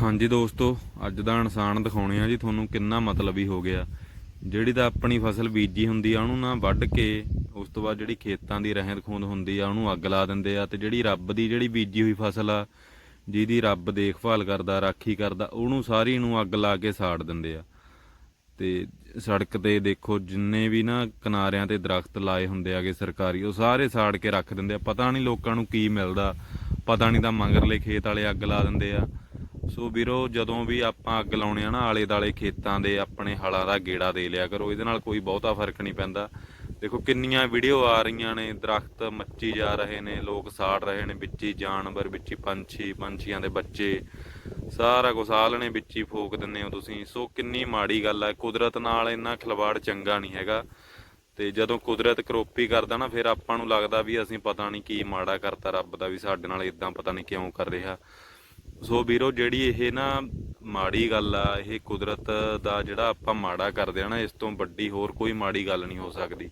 ਹਾਂਜੀ ਦੋਸਤੋ, ਅੱਜ ਦਾ ਇਨਸਾਨ ਦਿਖਾਉਣੇ ਆ ਜੀ, ਤੁਹਾਨੂੰ ਕਿੰਨਾ ਮਤਲਬੀ ਹੋ ਗਿਆ। ਜਿਹੜੀ ਤਾਂ ਆਪਣੀ ਫਸਲ ਬੀਜੀ ਹੁੰਦੀ ਆ, ਉਹਨੂੰ ਨਾ ਵੱਢ ਕੇ, ਉਸ ਤੋਂ ਬਾਅਦ ਜਿਹੜੀ ਖੇਤਾਂ ਦੀ ਰਹਿੰਦ ਖੂੰਦ ਹੁੰਦੀ ਆ, ਉਹਨੂੰ ਅੱਗ ਲਾ ਦਿੰਦੇ ਆ, ਤੇ ਜਿਹੜੀ ਰੱਬ ਦੀ ਜਿਹੜੀ ਬੀਜੀ ਹੋਈ ਫਸਲ ਆ, ਜਿਹਦੀ ਰੱਬ ਦੇਖਭਾਲ ਕਰਦਾ, ਰਾਖੀ ਕਰਦਾ, ਉਹਨੂੰ ਸਾਰੀ ਨੂੰ ਅੱਗ ਲਾ ਕੇ ਸਾੜ ਦਿੰਦੇ ਆ। ਤੇ ਸੜਕ ਤੇ ਦੇਖੋ, ਜਿੰਨੇ ਵੀ ਨਾ ਕਿਨਾਰਿਆਂ ਤੇ ਦਰਖਤ ਲਾਏ ਹੁੰਦੇ ਆਗੇ ਸਰਕਾਰੀ, ਉਹ ਸਾਰੇ ਸਾੜ ਕੇ ਰੱਖ ਦਿੰਦੇ ਆ। ਪਤਾ ਨਹੀਂ ਲੋਕਾਂ ਨੂੰ ਕੀ ਮਿਲਦਾ, ਪਤਾ ਨਹੀਂ ਤਾਂ ਮੰਗਰਲੇ ਖੇਤ ਵਾਲੇ ਅੱਗ ਲਾ ਦਿੰਦੇ ਆ। ਸੋ ਵੀਰੋ, ਜਦੋਂ ਵੀ ਆਪਾਂ ਅੱਗ ਲਾਉਣੇ ਆ ਨਾ ਆਲੇ ਦਾਲੇ ਖੇਤਾਂ ਦੇ ਆਪਣੇ ਹਲਾਂ ਦਾ ਗੇੜਾ ਦੇ ਲਿਆ ਕਰੋ, ਇਹਦੇ ਨਾਲ ਕੋਈ ਬਹੁਤਾ ਫ਼ਰਕ ਨਹੀਂ ਪੈਂਦਾ। ਦੇਖੋ, ਕਿੰਨੀਆਂ ਵੀਡੀਓ ਆ ਰਹੀਆਂ ਨੇ, ਦਰਖਤ ਮੱਚੀ ਜਾ ਰਹੇ ਨੇ, ਲੋਕ ਸਾੜ ਰਹੇ ਨੇ, ਵਿੱਚੀ ਜਾਨਵਰ, ਵਿੱਚੀ ਪੰਛੀ, ਪੰਛੀਆਂ ਦੇ ਬੱਚੇ, ਸਾਰਾ ਕੁਝ ਆਲਣੇ ਵਿੱਚ ਹੀ ਫੂਕ ਦਿੰਦੇ ਹੋ ਤੁਸੀਂ। ਸੋ ਕਿੰਨੀ ਮਾੜੀ ਗੱਲ ਹੈ ਕੁਦਰਤ ਨਾਲ ਇੰਨਾ ਖਿਲਵਾੜ ਚੰਗਾ ਨਹੀਂ ਹੈਗਾ। ਤੇ ਜਦੋਂ ਕੁਦਰਤ ਕਰੋਪੀ ਕਰਦਾ ਨਾ, ਫਿਰ ਆਪਾਂ ਨੂੰ ਲੱਗਦਾ ਵੀ ਅਸੀਂ ਪਤਾ ਨਹੀਂ ਕੀ ਮਾੜਾ ਕਰਤਾ, ਰੱਬ ਦਾ ਵੀ ਸਾਡੇ ਨਾਲ ਇਦਾਂ ਪਤਾ ਨਹੀਂ ਕਿਉਂ ਕਰ ਰਿਹਾ। ਸੋ ਵੀਰੋ, ਜਿਹੜੀ ਇਹ ਨਾ ਮਾੜੀ ਗੱਲ ਆ, ਇਹ ਕੁਦਰਤ ਦਾ ਜਿਹੜਾ ਆਪਾਂ ਮਾੜਾ ਕਰਦੇ ਆ ਨਾ, ਇਸ ਤੋਂ ਵੱਡੀ ਹੋਰ ਕੋਈ ਮਾੜੀ ਗੱਲ ਨਹੀਂ ਹੋ ਸਕਦੀ।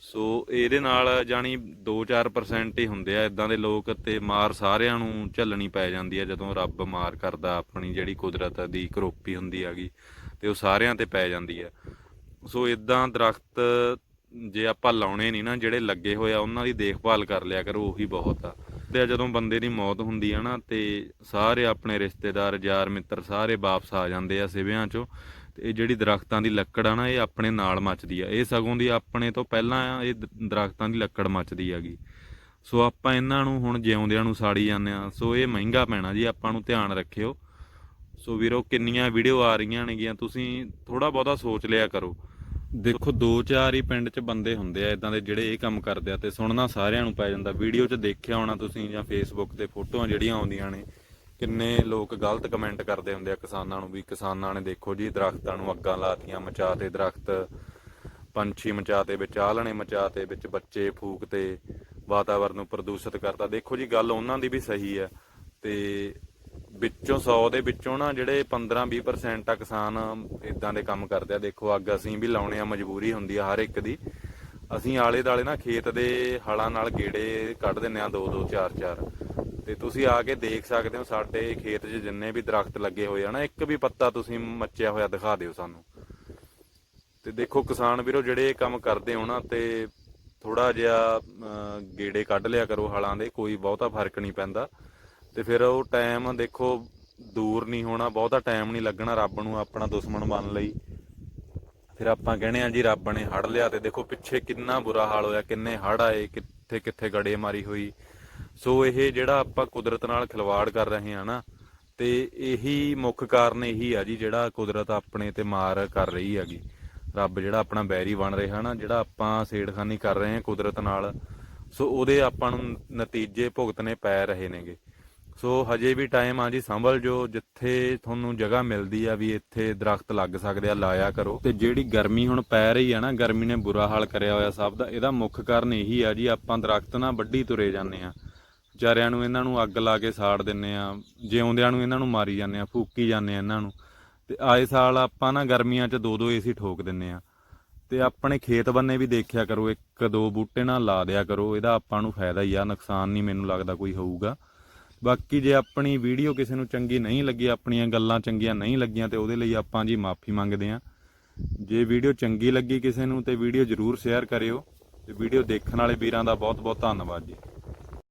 ਸੋ ਇਹਦੇ ਨਾਲ ਜਾਨੀ 2-4% ਹੀ ਹੁੰਦੇ ਆ ਇਦਾਂ ਦੇ ਲੋਕ ਤੇ ਮਾਰ ਸਾਰਿਆਂ ਨੂੰ ਝੱਲਣੀ ਪੈ ਜਾਂਦੀ ਆ, ਜਦੋਂ ਰੱਬ ਮਾਰ ਕਰਦਾ, ਆਪਣੀ ਜਿਹੜੀ ਕੁਦਰਤ ਦੀ ਕਰੋਪੀ ਹੁੰਦੀ ਹੈਗੀ, ਤੇ ਉਹ ਸਾਰਿਆਂ ਤੇ ਪੈ ਜਾਂਦੀ ਆ। ਸੋ ਇਦਾਂ ਦਰਖਤ ਜੇ ਆਪਾਂ ਲਾਉਣੇ ਨਹੀਂ ਨਾ, ਜਿਹੜੇ ਲੱਗੇ ਹੋਏ ਆ, ਉਹਨਾਂ ਦੀ ਦੇਖਭਾਲ ਕਰ ਲਿਆ ਕਰੋ, ਉਹੀ ਬਹੁਤ ਆ। ਤੇ ਜਦੋਂ ਬੰਦੇ ਦੀ ਮੌਤ ਹੁੰਦੀ ਆ ਨਾ, ਤੇ ਸਾਰੇ ਆਪਣੇ ਰਿਸ਼ਤੇਦਾਰ, ਯਾਰ ਮਿੱਤਰ ਸਾਰੇ ਵਾਪਸ ਆ ਜਾਂਦੇ ਆ ਸਿਵਿਆਂ ਚੋਂ। ਤੇ ਇਹ ਜਿਹੜੀ ਦਰਖਤਾਂ ਦੀ ਲੱਕੜ ਆ ਨਾ, ਇਹ ਆਪਣੇ ਨਾਲ ਮੱਚਦੀ ਆ। ਇਹ ਸਗੋਂ ਦੀ ਆਪਣੇ ਤੋਂ ਪਹਿਲਾਂ ਇਹ ਦਰਖਤਾਂ ਦੀ ਲੱਕੜ ਮੱਚਦੀ ਹੈਗੀ। ਸੋ ਆਪਾਂ ਇਹਨਾਂ ਨੂੰ ਹੁਣ ਜਿਉਂਦਿਆਂ ਨੂੰ ਸਾੜੀ ਜਾਂਦੇ ਆ। ਸੋ ਇਹ ਮਹਿੰਗਾ ਪੈਣਾ ਜੀ, ਆਪਾਂ ਨੂੰ ਧਿਆਨ ਰੱਖਿਓ। ਸੋ ਵੀਰੋ, ਕਿੰਨੀਆਂ ਵੀਡੀਓ ਆ ਰਹੀਆਂ ਨੇਗੀਆਂ, ਤੁਸੀਂ ਥੋੜਾ ਬਹੁਤਾ ਸੋਚ ਲਿਆ ਕਰੋ। ਦੇਖੋ ਦੋ ਚਾਰ ਹੀ ਪਿੰਡ 'ਚ ਬੰਦੇ ਹੁੰਦੇ ਆ ਇਦਾਂ ਦੇ ਜਿਹੜੇ ਇਹ ਕੰਮ ਕਰਦੇ ਆ ਤੇ ਸੁਣਨਾ ਸਾਰਿਆਂ ਨੂੰ ਪੈ ਜਾਂਦਾ। ਵੀਡੀਓ 'ਚ ਦੇਖਿਆ ਹੋਣਾ ਤੁਸੀਂ ਜਾਂ ਫੇਸਬੁੱਕ ਤੇ ਫੋਟੋਆਂ ਜਿਹੜੀਆਂ ਆਉਂਦੀਆਂ ਨੇ, ਕਿੰਨੇ ਲੋਕ ਗਲਤ ਕਮੈਂਟ ਕਰਦੇ ਹੁੰਦੇ ਆ ਕਿਸਾਨਾਂ ਨੂੰ ਵੀ, ਕਿਸਾਨਾਂ ਨੇ ਦੇਖੋ ਜੀ ਦਰਖਤਾਂ ਨੂੰ ਅੱਗਾਂ ਲਾਤੀਆਂ ਮਚਾ ਤੇ ਦਰਖਤ, ਪੰਛੀ ਮਚਾਤੇ ਵਿੱਚ ਆਲਣੇ ਮਚਾਤੇ ਵਿੱਚ, ਬੱਚੇ ਫੂਕ ਤੇ ਵਾਤਾਵਰਨ ਨੂੰ ਪ੍ਰਦੂਸ਼ਿਤ ਕਰਤਾ। ਦੇਖੋ ਜੀ, ਗੱਲ ਉਹਨਾਂ ਦੀ ਵੀ ਸਹੀ ਹੈ ਤੇ ਵਿੱਚੋਂ 100 ਦੇ ਵਿੱਚੋਂ ਨਾ ਜਿਹੜੇ 15-20% ਆ ਕਿਸਾਨ ਇਦਾਂ ਦੇ ਕੰਮ ਕਰਦੇ ਆ। ਦੇਖੋ ਅੱਗ ਅਸੀਂ ਵੀ ਲਾਉਣੇ ਆ ਮਜਬੂਰੀ ਹੁੰਦੀ ਆ ਹਰ ਇੱਕ ਦੀ। ਅਸੀਂ ਆਲੇ ਦਾਲੇ ਨਾ ਖੇਤ ਦੇ ਹਲਾਂ ਨਾਲ ਗੇੜੇ ਕੱਢ ਦਿੰਨੇ ਆ 2-2 4-4 ਤੇ ਤੁਸੀਂ ਆ ਕੇ ਦੇਖ ਸਕਦੇ ਹੋ ਸਾਡੇ ਖੇਤ 'ਚ ਜਿੰਨੇ ਵੀ ਦਰਖਤ ਲੱਗੇ ਹੋਏ ਆ ਨਾ ਇੱਕ ਵੀ ਪੱਤਾ ਤੁਸੀਂ ਮੱਚਿਆ ਹੋਇਆ ਦਿਖਾ ਦਿਓ ਸਾਨੂੰ। ਤੇ ਦੇਖੋ ਕਿਸਾਨ ਵੀਰੋ ਜਿਹੜੇ ਇਹ ਕੰਮ ਕਰਦੇ ਹੋ ਨਾ ਤੇ ਥੋੜਾ ਜਿਹਾ ਅਹ, ਗੇੜੇ ਕੱਢ ਲਿਆ ਕਰੋ ਹਲਾਂ ਦੇ ਕੋਈ ਬਹੁਤਾ ਫ਼ਰਕ ਨਹੀਂ ਪੈਂਦਾ। ਤੇ ਫਿਰ ਉਹ ਟਾਈਮ ਦੇਖੋ, ਦੂਰ ਨਹੀਂ ਹੋਣਾ, ਬਹੁਤਾ ਟਾਈਮ ਨਹੀਂ ਲੱਗਣਾ ਰੱਬ ਨੂੰ ਆਪਣਾ ਦੁਸ਼ਮਣ ਮੰਨ ਲਈ। ਫਿਰ ਆਪਾਂ ਕਹਿੰਦੇ ਆ ਜੀ, ਰੱਬ ਨੇ ਹੜ ਲਿਆ ਤੇ ਦੇਖੋ ਪਿੱਛੇ ਕਿੰਨਾ ਬੁਰਾ ਹਾਲ ਹੋਇਆ, ਕਿੰਨੇ ਹੜ ਆਏ, ਕਿੱਥੇ ਕਿੱਥੇ ਗੜੇ ਮਾਰੀ ਹੋਈ। ਸੋ ਇਹ ਜਿਹੜਾ ਆਪਾਂ ਕੁਦਰਤ ਨਾਲ ਖਿਲਵਾੜ ਕਰ ਰਹੇ ਆ ਨਾ, ਤੇ ਇਹੀ ਮੁੱਖ ਕਾਰਨ ਇਹੀ ਆ ਜੀ, ਜਿਹੜਾ ਕੁਦਰਤ ਆਪਣੇ ਤੇ ਮਾਰ ਕਰ ਰਹੀ ਹੈਗੀ। ਰੱਬ ਜਿਹੜਾ ਆਪਣਾ ਬੈਰੀ ਬਣ ਰਿਹਾ ਨਾ, ਜਿਹੜਾ ਆਪਾਂ ਸੇੜਖਾਨੀ ਕਰ ਰਹੇ ਹਾਂ ਕੁਦਰਤ ਨਾਲ, ਸੋ ਉਹਦੇ ਆਪਾਂ ਨੂੰ ਨਤੀਜੇ ਭੁਗਤਨੇ ਪੈ ਰਹੇ ਨੇਗੇ। ਸੋ ਹਜੇ ਵੀ ਟਾਈਮ ਆ ਜੀ, ਸੰਭਲ ਜੋ, ਜਿੱਥੇ ਤੁਹਾਨੂੰ ਜਗ੍ਹਾ ਮਿਲਦੀ ਆ ਵੀ ਇੱਥੇ ਦਰਖਤ ਲੱਗ ਸਕਦੇ ਆ, ਲਾਇਆ ਕਰੋ। ਤੇ ਜਿਹੜੀ ਗਰਮੀ ਹੁਣ ਪੈ ਰਹੀ ਆ ਨਾ, ਗਰਮੀ ਨੇ ਬੁਰਾ ਹਾਲ ਕਰਿਆ ਹੋਇਆ ਸਭ ਦਾ, ਇਹਦਾ ਮੁੱਖ ਕਾਰਨ ਇਹੀ ਆ ਜੀ, ਆਪਾਂ ਦਰਖਤ ਨਾ ਵੱਢੀ ਤੁਰੇ ਜਾਂਦੇ ਆ। ਵਿਚਾਰਿਆਂ ਨੂੰ ਇਹਨਾਂ ਨੂੰ ਅੱਗ ਲਾ ਕੇ ਸਾੜ ਦਿੰਨੇ ਆ, ਜਿਉਂਦਿਆਂ ਨੂੰ ਇਹਨਾਂ ਨੂੰ ਮਾਰੀ ਜਾਂਦੇ ਆ, ਫੂਕੀ ਜਾਂਦੇ ਆ ਇਹਨਾਂ ਨੂੰ। ਤੇ ਆਏ ਸਾਲ ਆਪਾਂ ਨਾ ਗਰਮੀਆਂ 'ਚ ਦੋ ਦੋ ਏਸੀ ਠੋਕ ਦਿੰਨੇ ਆ। ਤੇ ਆਪਣੇ ਖੇਤ ਬੰਨੇ ਵੀ ਦੇਖਿਆ ਕਰੋ ਇੱਕ ਦੋ ਬੂਟੇ ਨਾਲ ਲਾ ਦਿਆ ਕਰੋ, ਇਹਦਾ ਆਪਾਂ ਨੂੰ ਫਾਇਦਾ ਹੀ ਆ, ਨੁਕਸਾਨ ਨਹੀਂ ਮੈਨੂੰ ਲੱਗਦਾ ਕੋਈ ਹੋਊਗਾ। ਬਾਕੀ ਜੇ ਆਪਣੀ ਵੀਡੀਓ ਕਿਸੇ ਨੂੰ ਚੰਗੀ ਨਹੀਂ ਲੱਗੀ, ਆਪਣੀਆਂ ਗੱਲਾਂ ਚੰਗੀਆਂ ਨਹੀਂ ਲੱਗੀਆਂ ਤੇ ਉਹਦੇ ਲਈ ਆਪਾਂ ਜੀ ਮਾਫੀ ਮੰਗਦੇ ਹਾਂ। ਜੇ ਵੀਡੀਓ ਚੰਗੀ ਲੱਗੀ ਕਿਸੇ ਨੂੰ ਤੇ ਵੀਡੀਓ ਜਰੂਰ ਸ਼ੇਅਰ ਕਰਿਓ ਤੇ ਵੀਡੀਓ ਦੇਖਣ ਵਾਲੇ ਵੀਰਾਂ ਦਾ ਬਹੁਤ ਬਹੁਤ ਧੰਨਵਾਦ ਜੀ।